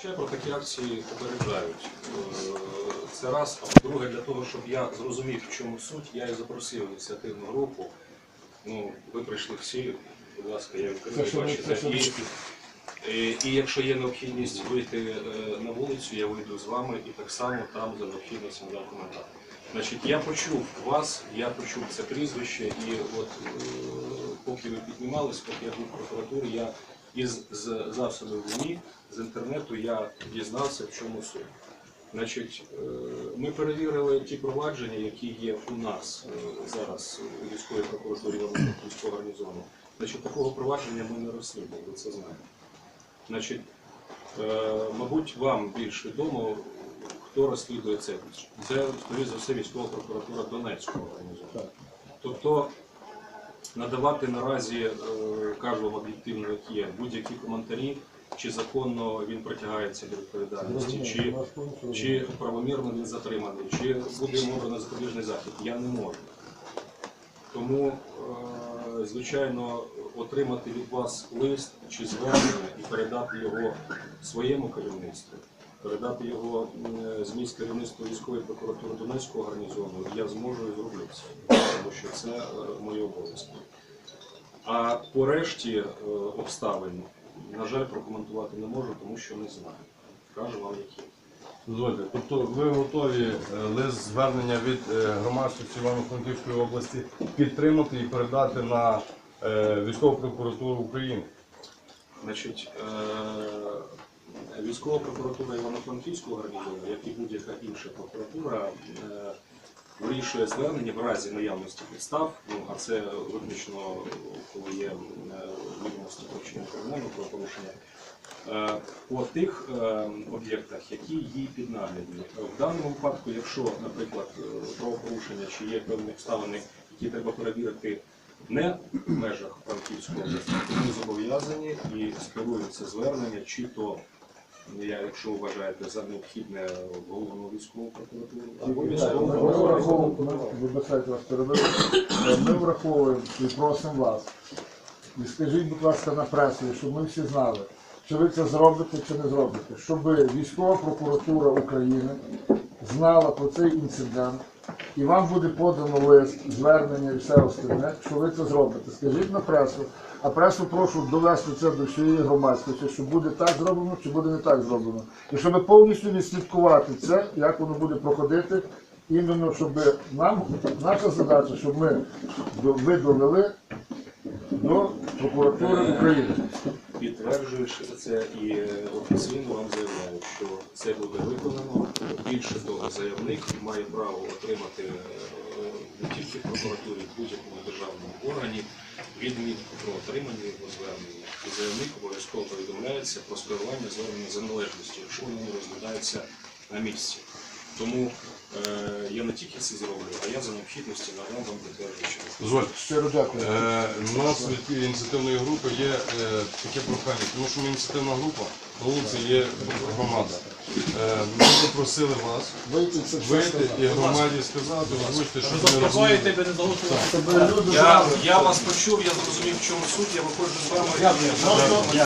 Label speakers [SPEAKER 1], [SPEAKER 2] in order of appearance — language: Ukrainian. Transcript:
[SPEAKER 1] Ще про такі акції попереджають. Е, Це раз. А по-друге, для того, щоб я зрозумів, в чому суть, я і запросив ініціативну групу. Ну, ви прийшли всі, будь ласка, я відкрию, бачите.
[SPEAKER 2] що ви-
[SPEAKER 1] І, якщо є необхідність вийти е, на вулицю, я вийду з вами і так само там за необхідністю надам коментар. Значить, я почув вас, я почув це прізвище, і от е, поки ви піднімались, поки я був в прокуратурі, я із з засобів ЗМІ, з інтернету я дізнався, в чому суть. Значить, е, ми перевірили ті провадження, які є у нас е, зараз у військовій прокуратурі Івано-Франківського гарнізону. Значить, такого провадження ми не розслідували, ви це знаєте. Значить, е, мабуть, вам більш відомо, хто розслідує це. Це, скоріш за все, військова прокуратура Донецького організону. Тобто надавати наразі, е, кажу об'єктивно, як є, будь-які коментарі, чи законно він притягається до відповідальності, чи, чи правомірно він затриманий, чи буде йому обрано запобіжний захід, я не можу. Тому, е, звичайно, отримати від вас лист чи звернення і передати його своєму керівництву, передати його м, з місць керівництва військової прокуратури Донецького гарнізону, я зможу і зроблю це, тому що це е, мої обов'язки. А по решті е, обставин, на жаль, прокоментувати не можу, тому що не знаю. Кажу вам, які.
[SPEAKER 2] Дозвольте, тобто ви готові е, лист звернення від громадськості Івано-Франківської області підтримати і передати на військову прокуратуру України?
[SPEAKER 1] Значить, військова прокуратура Івано-Франківського гарнізону, як і будь-яка інша прокуратура, вирішує звернення в разі наявності підстав, ну, а це виключно коли є е, відомості вчинення кримінального правопорушення, е, по тих е, об'єктах, які їй піднаглядні. В даному випадку, якщо, наприклад, правопорушення чи є певні обставини, які треба перевірити не в межах Франківської області, то ми зобов'язані і скерується звернення, чи то я, якщо вважаєте за необхідне головну військову прокуратуру,
[SPEAKER 3] вибачайте вас перебив. Ми враховуємо і просимо вас. І скажіть, будь ласка, на пресі, щоб ми всі знали, чи ви це зробите, чи не зробите, щоб військова прокуратура України знала про цей інцидент, і вам буде подано лист, звернення і все остальне, що ви це зробите. Скажіть на пресу, а пресу прошу довести це до всієї громадськості, що буде так зроблено, чи буде не так зроблено. І щоб повністю відслідкувати це, як воно буде проходити, іменно щоб нам, наша задача, щоб ми ви довели до прокуратури України.
[SPEAKER 1] Підтверджуючи це і офіційно вам заявляю, що це буде виконано. Більше того, заявник має право отримати е, не тільки в прокуратурі, в будь-якому державному органі відмітку про отримання його звернення. І заявник обов'язково повідомляється про скерування звернення за належністю, якщо воно не розглядається на місці. Тому е, я не тільки це зроблю, а я за необхідності надам вам підтверджуючи.
[SPEAKER 2] Дозвольте.
[SPEAKER 3] Щиро дякую.
[SPEAKER 2] Е, У нас від ініціативної групи є е, таке прохання, тому що ми ініціативна група, на вулиці є громада. Ми попросили вас
[SPEAKER 3] Вийти це
[SPEAKER 2] вийти і громаді сказати, озвучити, що
[SPEAKER 4] ви не залишили.
[SPEAKER 1] Я, я вас почув, я зрозумів, в чому суть, я виходжу з вами.